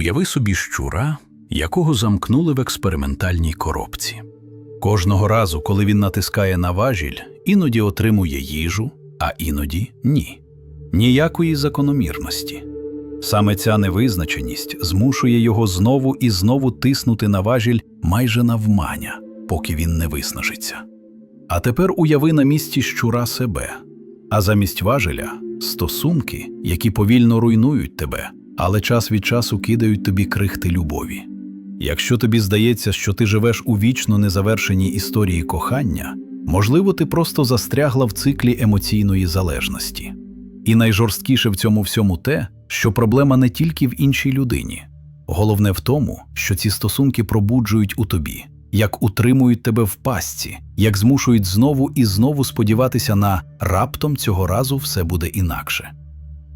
Уяви собі щура, якого замкнули в експериментальній коробці. Кожного разу, коли він натискає на важіль, іноді отримує їжу, а іноді ні. Ніякої закономірності. Саме ця невизначеність змушує його знову і знову тиснути на важіль майже навмання, поки він не виснажиться. А тепер уяви на місці щура себе, а замість важеля стосунки, які повільно руйнують тебе, але час від часу кидають тобі крихти любові. Якщо тобі здається, що ти живеш у вічно незавершеній історії кохання, можливо, ти просто застрягла в циклі емоційної залежності. І найжорсткіше в цьому всьому те, що проблема не тільки в іншій людині. Головне в тому, що ці стосунки пробуджують у тобі, як утримують тебе в пастці, як змушують знову і знову сподіватися на раптом цього разу все буде інакше.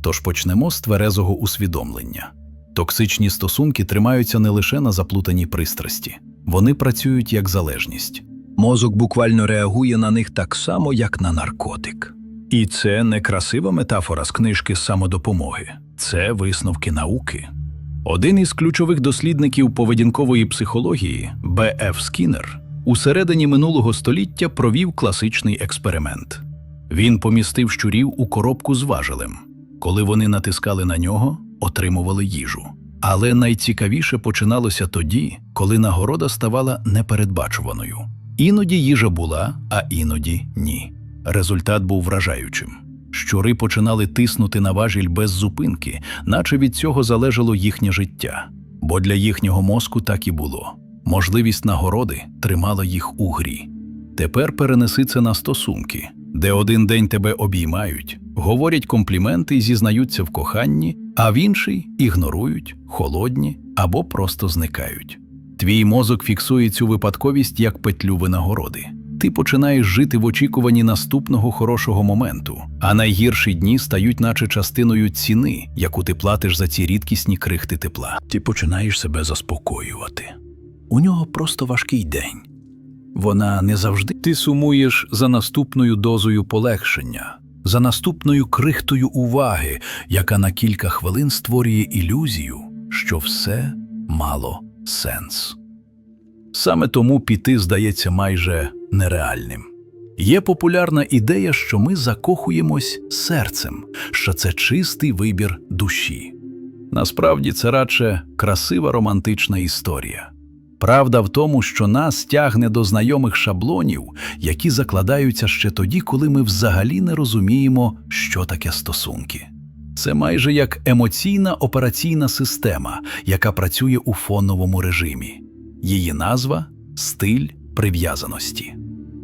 Тож почнемо з тверезого усвідомлення. Токсичні стосунки тримаються не лише на заплутаній пристрасті, вони працюють як залежність. Мозок буквально реагує на них так само, як на наркотик. І це не красива метафора з книжки самодопомоги, це висновки науки. Один із ключових дослідників поведінкової психології, Б.Ф. Скіннер, у середині минулого століття провів класичний експеримент. Він помістив щурів у коробку з важелем. Коли вони натискали на нього, отримували їжу. Але найцікавіше починалося тоді, коли нагорода ставала непередбачуваною. Іноді їжа була, а іноді ні. Результат був вражаючим. Щури починали тиснути на важіль без зупинки, наче від цього залежало їхнє життя. Бо для їхнього мозку так і було. Можливість нагороди тримала їх у грі. Тепер перенеси це на стосунки, де один день тебе обіймають, говорять компліменти і зізнаються в коханні, а в інший ігнорують, холодні або просто зникають. Твій мозок фіксує цю випадковість як петлю винагороди. Ти починаєш жити в очікуванні наступного хорошого моменту, а найгірші дні стають наче частиною ціни, яку ти платиш за ці рідкісні крихти тепла. Ти починаєш себе заспокоювати. У нього просто важкий день. Вона не завжди Ти сумуєш за наступною дозою полегшення, за наступною крихтою уваги, яка на кілька хвилин створює ілюзію, що все мало сенс. Саме тому піти здається майже нереальним. Є популярна ідея, що ми закохуємось серцем, що це чистий вибір душі. Насправді це радше красива романтична історія. Правда в тому, що нас тягне до знайомих шаблонів, які закладаються ще тоді, коли ми взагалі не розуміємо, що таке стосунки. Це майже як емоційна операційна система, яка працює у фоновому режимі. Її назва стиль прив'язаності.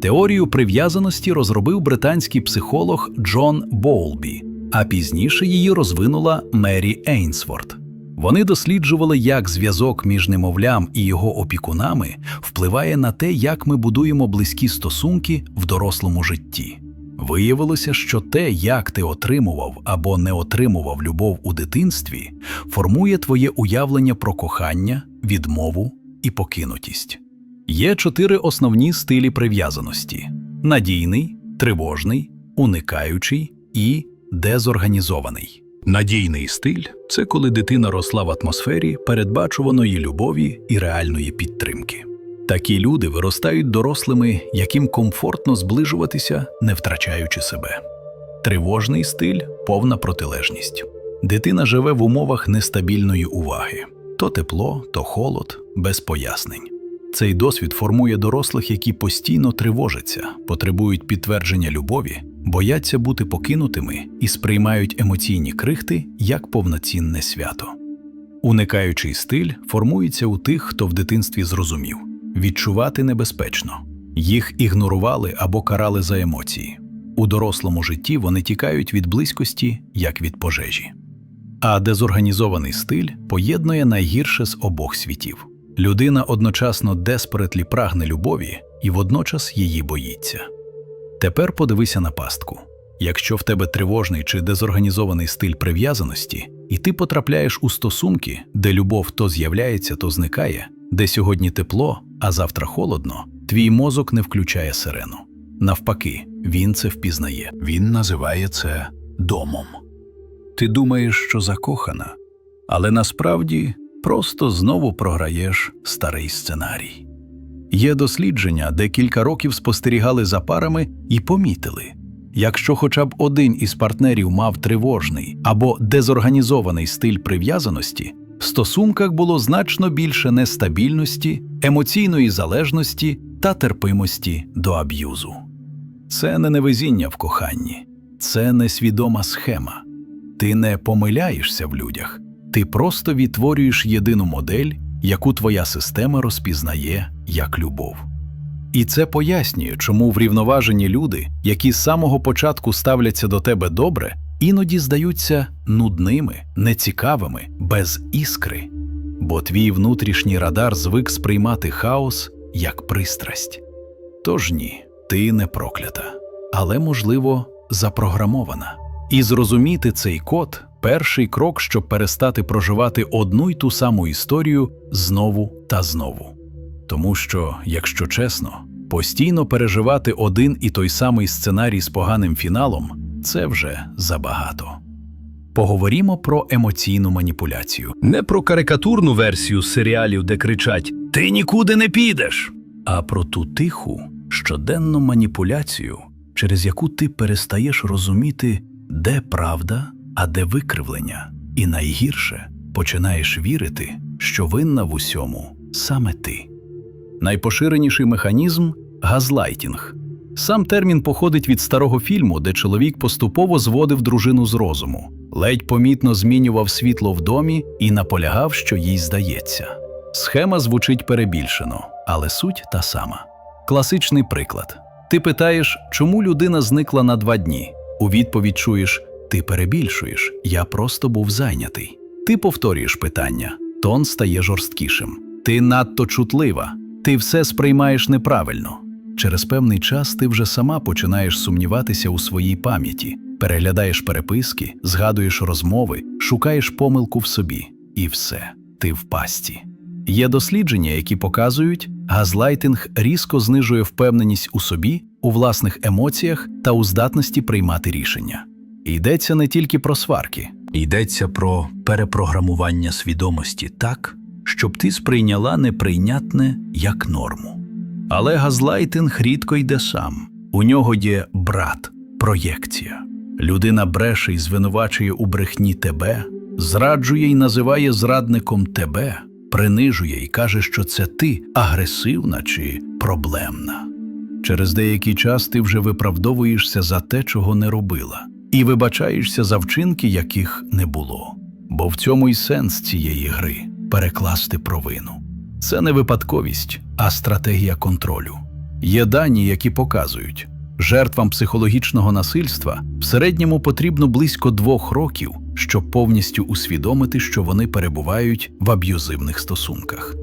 Теорію прив'язаності розробив британський психолог Джон Боулбі, а пізніше її розвинула Мері Ейнсворт. Вони досліджували, як зв'язок між немовлям і його опікунами впливає на те, як ми будуємо близькі стосунки в дорослому житті. Виявилося, що те, як ти отримував або не отримував любов у дитинстві, формує твоє уявлення про кохання, відмову і покинутість. Є чотири основні стилі прив'язаності: надійний, тривожний, уникаючий і дезорганізований. Надійний стиль це коли дитина росла в атмосфері передбачуваної любові і реальної підтримки. Такі люди виростають дорослими, яким комфортно зближуватися, не втрачаючи себе. Тривожний стиль повна протилежність. Дитина живе в умовах нестабільної уваги то тепло, то холод, без пояснень. Цей досвід формує дорослих, які постійно тривожаться, потребують підтвердження любові, бояться бути покинутими і сприймають емоційні крихти як повноцінне свято. Уникаючий стиль формується у тих, хто в дитинстві зрозумів відчувати небезпечно, їх ігнорували або карали за емоції. У дорослому житті вони тікають від близькості, як від пожежі. А дезорганізований стиль поєднує найгірше з обох світів. Людина одночасно деспоретлі прагне любові і водночас її боїться. Тепер подивися на пастку. Якщо в тебе тривожний чи дезорганізований стиль прив'язаності, і ти потрапляєш у стосунки, де любов то з'являється, то зникає, де сьогодні тепло, а завтра холодно, твій мозок не включає сирену. Навпаки, він це впізнає. Він називає це домом. Ти думаєш, що закохана, але насправді просто знову програєш старий сценарій. Є дослідження, де кілька років спостерігали за парами і помітили, якщо хоча б один із партнерів мав тривожний або дезорганізований стиль прив'язаності, в стосунках було значно більше нестабільності, емоційної залежності та терпимості до аб'юзу. Це не невезіння в коханні, це несвідома схема. Ти не помиляєшся в людях, ти просто відтворюєш єдину модель, яку твоя система розпізнає як любов. І це пояснює, чому врівноважені люди, які з самого початку ставляться до тебе добре, іноді здаються нудними, нецікавими, без іскри. Бо твій внутрішній радар звик сприймати хаос як пристрасть. Тож ні, ти не проклята, але, можливо, запрограмована. І зрозуміти цей код перший крок, щоб перестати проживати одну й ту саму історію знову та знову. Тому що, якщо чесно, постійно переживати один і той самий сценарій з поганим фіналом це вже забагато. Поговоримо про емоційну маніпуляцію. Не про карикатурну версію серіалів, де кричать Ти нікуди не підеш. а про ту тиху, щоденну маніпуляцію, через яку ти перестаєш розуміти, де правда, а де викривлення, і найгірше починаєш вірити, що винна в усьому саме ти. Найпоширеніший механізм газлайтінг. Сам термін походить від старого фільму, де чоловік поступово зводив дружину з розуму, ледь помітно змінював світло в домі і наполягав, що їй здається. Схема звучить перебільшено, але суть та сама. Класичний приклад: ти питаєш, чому людина зникла на два дні. У відповідь чуєш: Ти перебільшуєш, я просто був зайнятий. Ти повторюєш питання, тон стає жорсткішим. Ти надто чутлива, ти все сприймаєш неправильно. Через певний час ти вже сама починаєш сумніватися у своїй пам'яті, переглядаєш переписки, згадуєш розмови, шукаєш помилку в собі, і все, ти в пасті. Є дослідження, які показують, газлайтинг різко знижує впевненість у собі, у власних емоціях та у здатності приймати рішення. Йдеться не тільки про сварки, Йдеться про перепрограмування свідомості так, щоб ти сприйняла неприйнятне як норму. Але газлайтинг рідко йде сам. У нього є брат, проєкція. Людина бреше і звинувачує у брехні тебе, зраджує і називає зрадником тебе, принижує і каже, що це ти агресивна чи проблемна. Через деякий час ти вже виправдовуєшся за те, чого не робила, і вибачаєшся за вчинки, яких не було. Бо в цьому й сенс цієї гри перекласти провину. Це не випадковість, а стратегія контролю. Є дані, які показують, жертвам психологічного насильства в середньому потрібно близько двох років, щоб повністю усвідомити, що вони перебувають в аб'юзивних стосунках.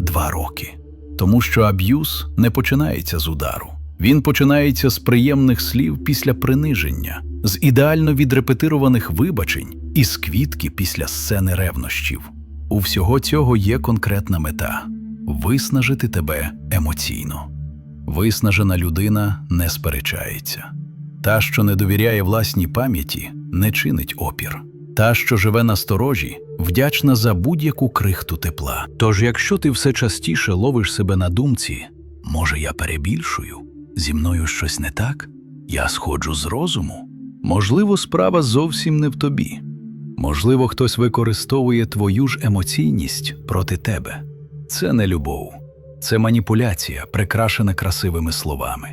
Два роки. Тому що аб'юз не починається з удару. Він починається з приємних слів після приниження, з ідеально відрепетированих вибачень і з квітки після сцени ревнощів. У всього цього є конкретна мета виснажити тебе емоційно. Виснажена людина не сперечається. Та, що не довіряє власній пам'яті, не чинить опір. Та, що живе на сторожі, вдячна за будь-яку крихту тепла. Тож, якщо ти все частіше ловиш себе на думці, може, я перебільшую, зі мною щось не так, я сходжу з розуму. Можливо, справа зовсім не в тобі. Можливо, хтось використовує твою ж емоційність проти тебе. Це не любов, це маніпуляція, прикрашена красивими словами.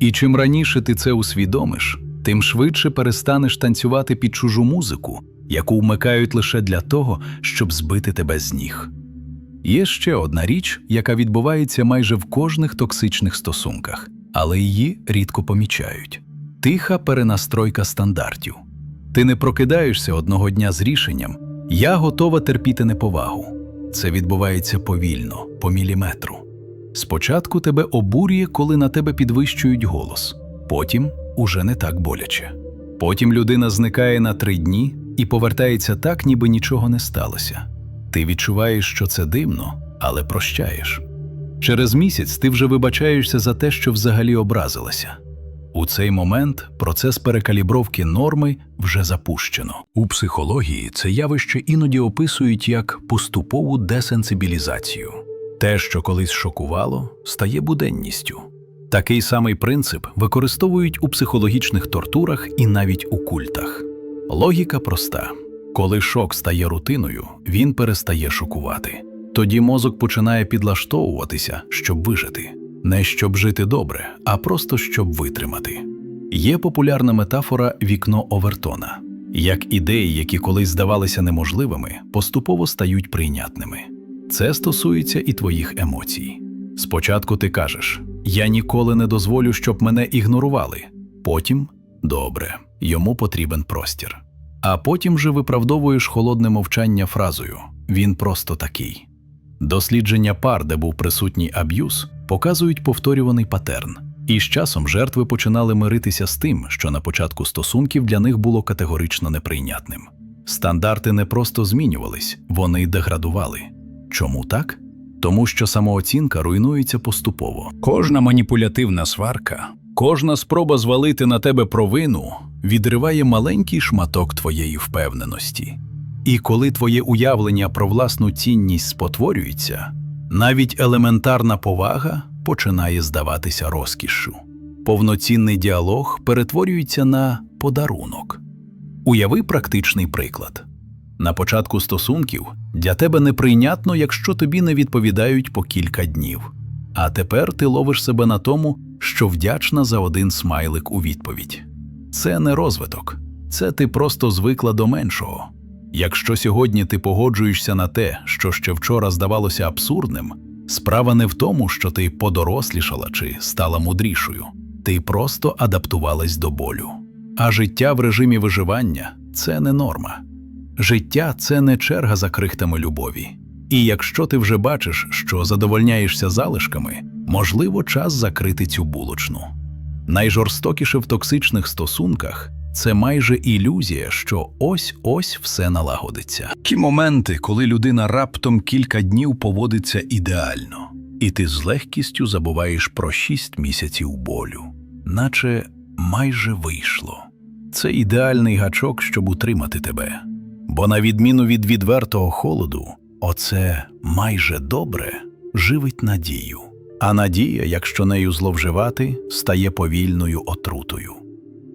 І чим раніше ти це усвідомиш, тим швидше перестанеш танцювати під чужу музику, яку вмикають лише для того, щоб збити тебе з ніг. Є ще одна річ, яка відбувається майже в кожних токсичних стосунках, але її рідко помічають тиха перенастройка стандартів. Ти не прокидаєшся одного дня з рішенням Я готова терпіти неповагу. Це відбувається повільно, по міліметру. Спочатку тебе обурює, коли на тебе підвищують голос, потім уже не так боляче. Потім людина зникає на три дні і повертається так, ніби нічого не сталося. Ти відчуваєш, що це дивно, але прощаєш. Через місяць ти вже вибачаєшся за те, що взагалі образилася. У цей момент процес перекалібровки норми вже запущено. У психології це явище іноді описують як поступову десенсибілізацію. Те, що колись шокувало, стає буденністю. Такий самий принцип використовують у психологічних тортурах і навіть у культах. Логіка проста: коли шок стає рутиною, він перестає шокувати. Тоді мозок починає підлаштовуватися, щоб вижити, не щоб жити добре, а просто щоб витримати. Є популярна метафора вікно Овертона, як ідеї, які колись здавалися неможливими, поступово стають прийнятними. Це стосується і твоїх емоцій. Спочатку ти кажеш: Я ніколи не дозволю, щоб мене ігнорували. Потім добре, йому потрібен простір. А потім же виправдовуєш холодне мовчання фразою Він просто такий. Дослідження пар, де був присутній аб'юз, показують повторюваний патерн, і з часом жертви починали миритися з тим, що на початку стосунків для них було категорично неприйнятним. Стандарти не просто змінювались, вони деградували. Чому так? Тому що самооцінка руйнується поступово. Кожна маніпулятивна сварка, кожна спроба звалити на тебе провину відриває маленький шматок твоєї впевненості. І коли твоє уявлення про власну цінність спотворюється, навіть елементарна повага починає здаватися розкішшю. Повноцінний діалог перетворюється на подарунок. Уяви практичний приклад. На початку стосунків для тебе неприйнятно, якщо тобі не відповідають по кілька днів. А тепер ти ловиш себе на тому, що вдячна за один смайлик у відповідь. Це не розвиток, це ти просто звикла до меншого. Якщо сьогодні ти погоджуєшся на те, що ще вчора здавалося абсурдним, справа не в тому, що ти подорослішала чи стала мудрішою, ти просто адаптувалась до болю. А життя в режимі виживання це не норма. Життя це не черга за крихтами любові. І якщо ти вже бачиш, що задовольняєшся залишками, можливо, час закрити цю булочну. Найжорстокіше в токсичних стосунках це майже ілюзія, що ось-ось все налагодиться. Ті моменти, коли людина раптом кілька днів поводиться ідеально, і ти з легкістю забуваєш про шість місяців болю, наче майже вийшло. Це ідеальний гачок, щоб утримати тебе. Бо, на відміну від відвертого холоду, оце майже добре живить надію. А надія, якщо нею зловживати, стає повільною отрутою.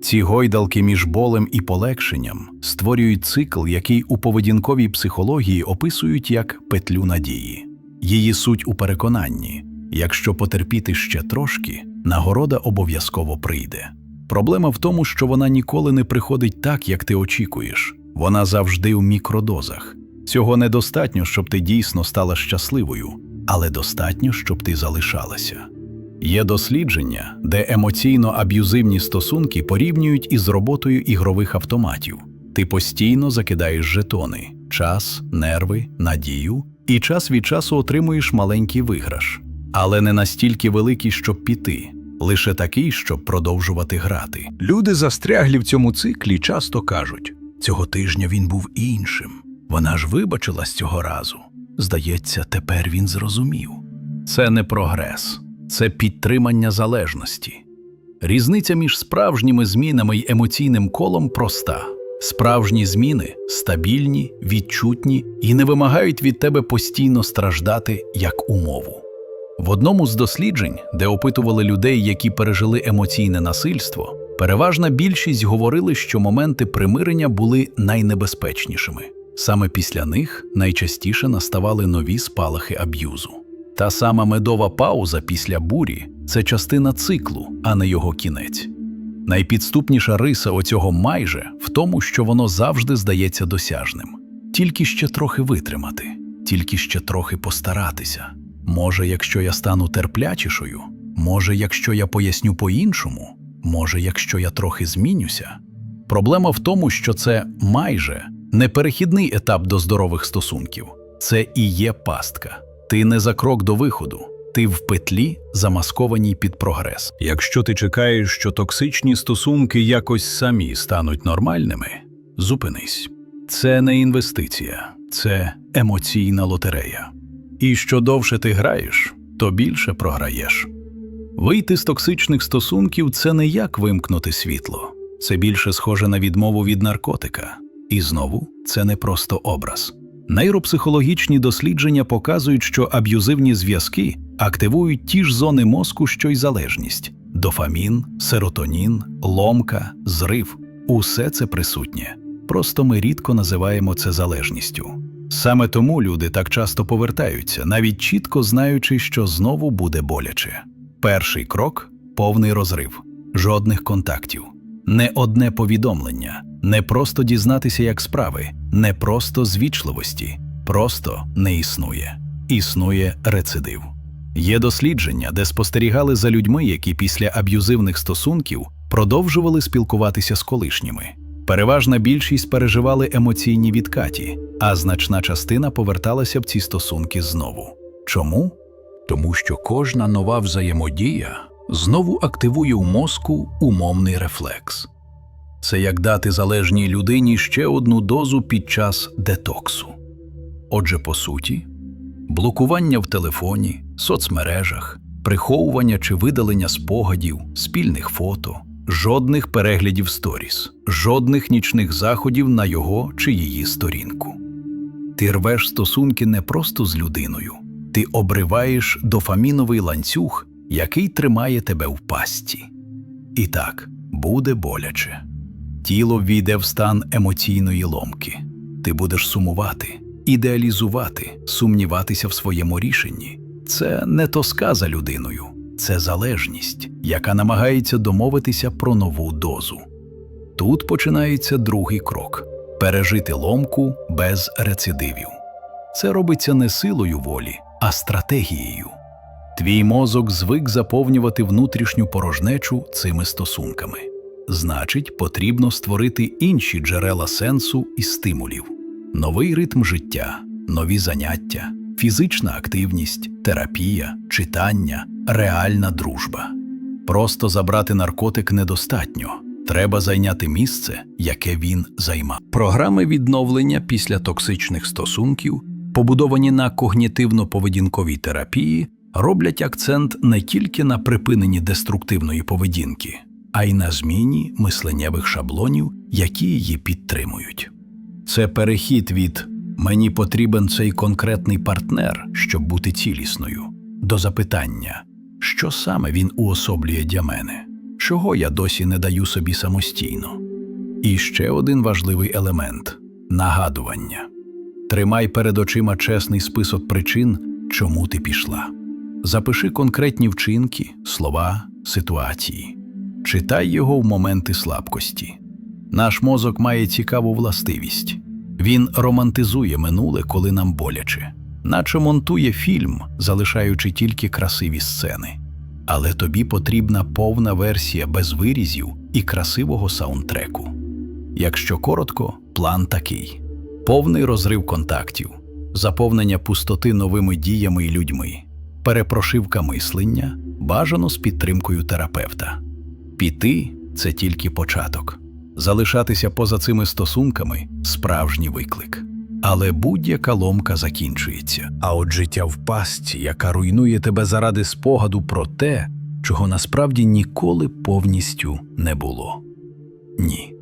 Ці гойдалки між болем і полегшенням створюють цикл, який у поведінковій психології описують як петлю надії. Її суть у переконанні якщо потерпіти ще трошки, нагорода обов'язково прийде. Проблема в тому, що вона ніколи не приходить так, як ти очікуєш. Вона завжди в мікродозах. Цього недостатньо, щоб ти дійсно стала щасливою, але достатньо, щоб ти залишалася. Є дослідження, де емоційно аб'юзивні стосунки порівнюють із роботою ігрових автоматів. Ти постійно закидаєш жетони, час, нерви, надію, і час від часу отримуєш маленький виграш, але не настільки великий, щоб піти, лише такий, щоб продовжувати грати. Люди, застряглі в цьому циклі, часто кажуть: цього тижня він був іншим. Вона ж вибачилась цього разу. Здається, тепер він зрозумів. Це не прогрес, це підтримання залежності. Різниця між справжніми змінами й емоційним колом проста. Справжні зміни стабільні, відчутні і не вимагають від тебе постійно страждати як умову. В одному з досліджень, де опитували людей, які пережили емоційне насильство, переважна більшість говорили, що моменти примирення були найнебезпечнішими. Саме після них найчастіше наставали нові спалахи аб'юзу. Та сама медова пауза після бурі це частина циклу, а не його кінець. Найпідступніша риса оцього майже в тому, що воно завжди здається досяжним. Тільки ще трохи витримати, тільки ще трохи постаратися. Може, якщо я стану терплячішою, може, якщо я поясню по-іншому, може, якщо я трохи змінюся. Проблема в тому, що це майже не перехідний етап до здорових стосунків, це і є пастка. Ти не за крок до виходу, ти в петлі, замаскованій під прогрес. Якщо ти чекаєш, що токсичні стосунки якось самі стануть нормальними, зупинись. Це не інвестиція, це емоційна лотерея. І що довше ти граєш, то більше програєш. Вийти з токсичних стосунків це не як вимкнути світло, це більше схоже на відмову від наркотика. І знову це не просто образ. Нейропсихологічні дослідження показують, що аб'юзивні зв'язки активують ті ж зони мозку, що й залежність: дофамін, серотонін, ломка, зрив усе це присутнє. Просто ми рідко називаємо це залежністю. Саме тому люди так часто повертаються, навіть чітко знаючи, що знову буде боляче. Перший крок повний розрив, жодних контактів, не одне повідомлення, не просто дізнатися, як справи, не просто звічливості, просто не існує. Існує рецидив. Є дослідження, де спостерігали за людьми, які після аб'юзивних стосунків продовжували спілкуватися з колишніми. Переважна більшість переживали емоційні відкаті, а значна частина поверталася в ці стосунки знову. Чому? Тому що кожна нова взаємодія знову активує у мозку умовний рефлекс. Це як дати залежній людині ще одну дозу під час детоксу. Отже, по суті, блокування в телефоні, соцмережах, приховування чи видалення спогадів, спільних фото, жодних переглядів сторіс, жодних нічних заходів на його чи її сторінку. Ти рвеш стосунки не просто з людиною, ти обриваєш дофаміновий ланцюг, який тримає тебе в пастці. І так, буде боляче. Тіло війде в стан емоційної ломки. Ти будеш сумувати, ідеалізувати, сумніватися в своєму рішенні. Це не тоска за людиною, це залежність, яка намагається домовитися про нову дозу. Тут починається другий крок пережити ломку без рецидивів. Це робиться не силою волі, а стратегією. Твій мозок звик заповнювати внутрішню порожнечу цими стосунками. Значить, потрібно створити інші джерела сенсу і стимулів, новий ритм життя, нові заняття, фізична активність, терапія, читання, реальна дружба. Просто забрати наркотик недостатньо. Треба зайняти місце, яке він займав. Програми відновлення після токсичних стосунків, побудовані на когнітивно-поведінковій терапії, роблять акцент не тільки на припиненні деструктивної поведінки, а й на зміні мисленнєвих шаблонів, які її підтримують. Це перехід від мені потрібен цей конкретний партнер, щоб бути цілісною, до запитання, що саме він уособлює для мене, чого я досі не даю собі самостійно. І ще один важливий елемент нагадування. Тримай перед очима чесний список причин, чому ти пішла. Запиши конкретні вчинки, слова, ситуації. Читай його в моменти слабкості. Наш мозок має цікаву властивість. Він романтизує минуле, коли нам боляче, наче монтує фільм, залишаючи тільки красиві сцени. Але тобі потрібна повна версія без вирізів і красивого саундтреку. Якщо коротко, план такий: повний розрив контактів, заповнення пустоти новими діями і людьми, перепрошивка мислення, бажано з підтримкою терапевта. Піти це тільки початок. Залишатися поза цими стосунками справжній виклик. Але будь-яка ломка закінчується. А от життя в пастці, яка руйнує тебе заради спогаду про те, чого насправді ніколи повністю не було. Ні.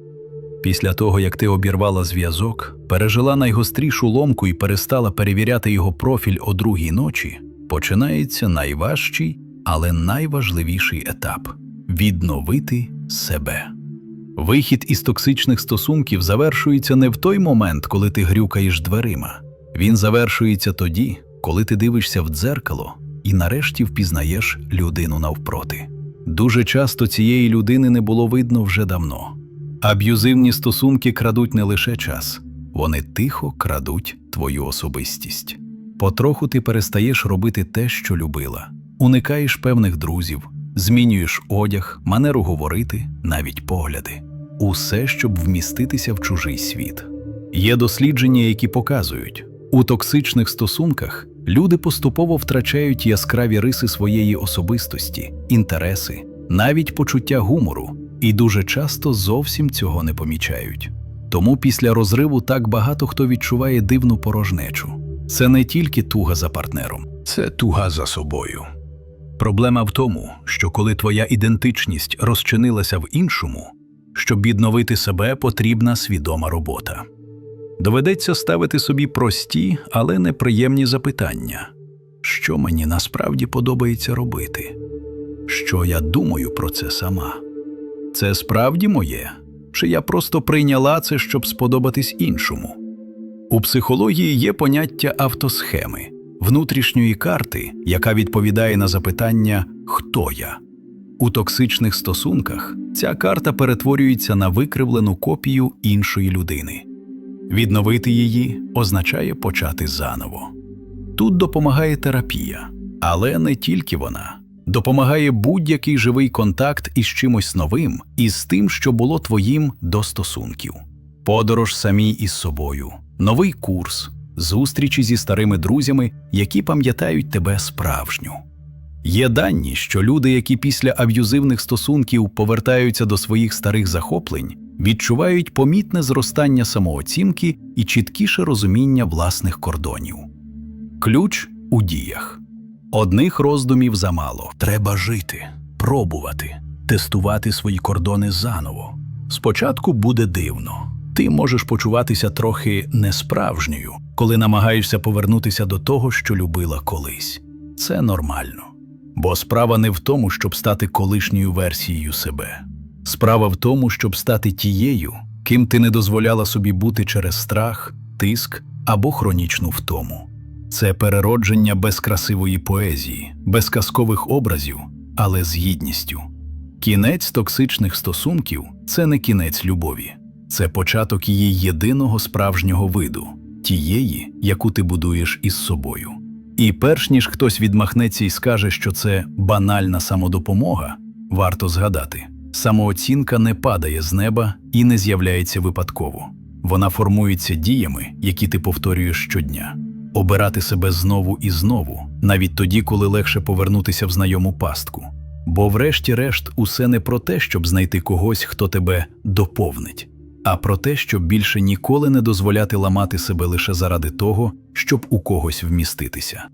Після того, як ти обірвала зв'язок, пережила найгострішу ломку і перестала перевіряти його профіль о другій ночі, починається найважчий, але найважливіший етап відновити себе. Вихід із токсичних стосунків завершується не в той момент, коли ти грюкаєш дверима. Він завершується тоді, коли ти дивишся в дзеркало і нарешті впізнаєш людину навпроти. Дуже часто цієї людини не було видно вже давно. Аб'юзивні стосунки крадуть не лише час, вони тихо крадуть твою особистість. Потроху ти перестаєш робити те, що любила, уникаєш певних друзів, змінюєш одяг, манеру говорити, навіть погляди. Усе, щоб вміститися в чужий світ. Є дослідження, які показують, у токсичних стосунках люди поступово втрачають яскраві риси своєї особистості, інтереси, навіть почуття гумору, і дуже часто зовсім цього не помічають. Тому після розриву так багато хто відчуває дивну порожнечу. Це не тільки туга за партнером, це туга за собою. Проблема в тому, що коли твоя ідентичність розчинилася в іншому, щоб відновити себе, потрібна свідома робота. Доведеться ставити собі прості, але неприємні запитання: що мені насправді подобається робити? Що я думаю про це сама? Це справді моє? Чи я просто прийняла це, щоб сподобатись іншому? У психології є поняття автосхеми, внутрішньої карти, яка відповідає на запитання Хто я? У токсичних стосунках ця карта перетворюється на викривлену копію іншої людини. Відновити її означає почати заново. Тут допомагає терапія, але не тільки вона. Допомагає будь-який живий контакт із чимось новим і з тим, що було твоїм до стосунків. Подорож самій із собою, новий курс, зустрічі зі старими друзями, які пам'ятають тебе справжню. Є дані, що люди, які після аб'юзивних стосунків повертаються до своїх старих захоплень, відчувають помітне зростання самооцінки і чіткіше розуміння власних кордонів. Ключ у діях. Одних роздумів замало. Треба жити, пробувати, тестувати свої кордони заново. Спочатку буде дивно. Ти можеш почуватися трохи несправжньою, коли намагаєшся повернутися до того, що любила колись. Це нормально. Бо справа не в тому, щоб стати колишньою версією себе. Справа в тому, щоб стати тією, ким ти не дозволяла собі бути через страх, тиск або хронічну втому. Це переродження без красивої поезії, без казкових образів, але з гідністю. Кінець токсичних стосунків це не кінець любові, це початок її єдиного справжнього виду, тієї, яку ти будуєш із собою. І перш ніж хтось відмахнеться і скаже, що це банальна самодопомога, варто згадати: самооцінка не падає з неба і не з'являється випадково. Вона формується діями, які ти повторюєш щодня. Обирати себе знову і знову, навіть тоді, коли легше повернутися в знайому пастку. Бо, врешті-решт, усе не про те, щоб знайти когось, хто тебе доповнить, а про те, щоб більше ніколи не дозволяти ламати себе лише заради того, щоб у когось вміститися.